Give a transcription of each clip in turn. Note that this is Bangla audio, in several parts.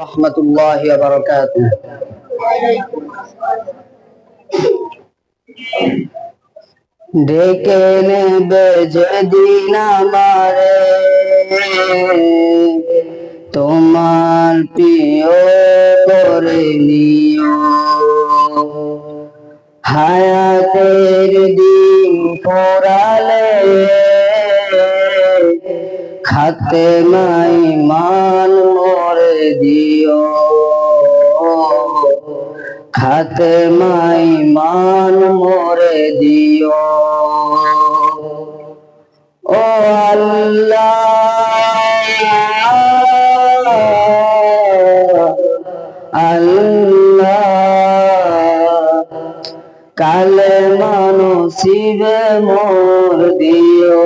রহমতুল্লাহ বারকাত ডেকে নেবে যেদিন আমারে তোমার প্রিয় করে নিও। হায়াতের দিন পড়ালে খাতে নাই মান মরে দিও। খাতে মাই মান মরে দিও। ও আল্লাহ আল্লাহ, কালে মানো শিবে মোর দিও।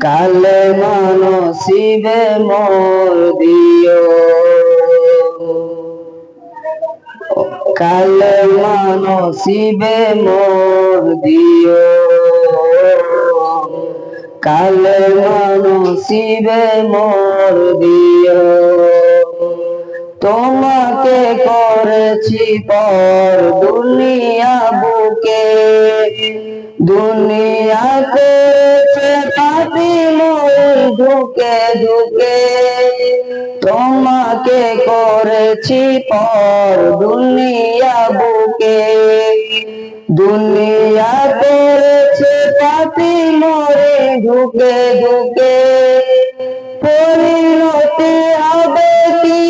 কালে মানো শিবে মোর দিও। কালে মানো শিবে মোর দিও। কালে মানো শিবে মোর দিও। তোমাকে করেছি পর দুনিয়া বুকে দুনিয়া মোর ঢুকে ঢুকে। তোমাকে করেছি পর দুনিয়া বুকে। দুনিয়া করেছে পাপি মোরে ঢুকে ঢুকে। পরিণতি হবে কি?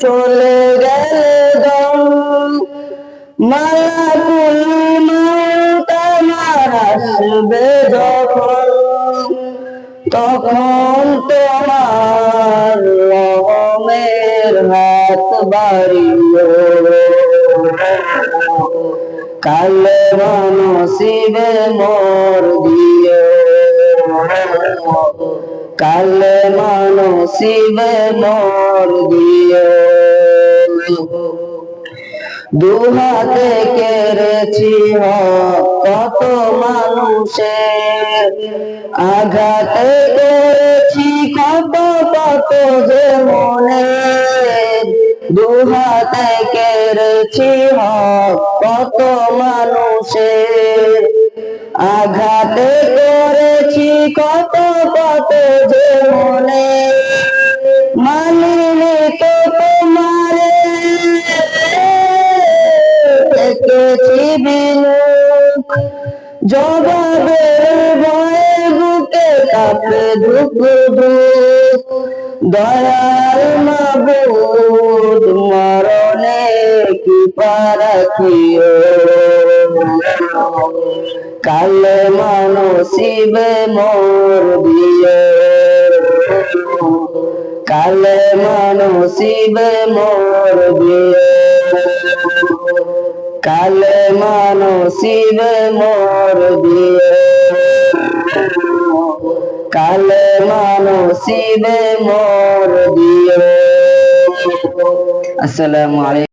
চলে গেলে দম। মালাকুল মৌত আমার আসবে তখন তোমার রহমের হাত বাড়িও কালে মানসিবে মোর দিও কালে মানসিবে মোর দিও দুহাতে কেড়েছি কত মানুষের আঘাতে করেছি, কত কত যে মনে। দুহাতে কেড়েছি কত মানুষের আঘাতে করেছি, কত কত যে মনে। জবাবের ভয়ে বুকে কাঁপে ধুক ধুক দয়াল মাবুদ মরণে কি পারাখিও কালে মানসিবে মোর দিয়ে কালে মানসিবে মোর দিয়ে কালে মানসিব মোর দিয়ে। কালে মানসিব মোর দিয়ে। আসসালামু আলাইকুম।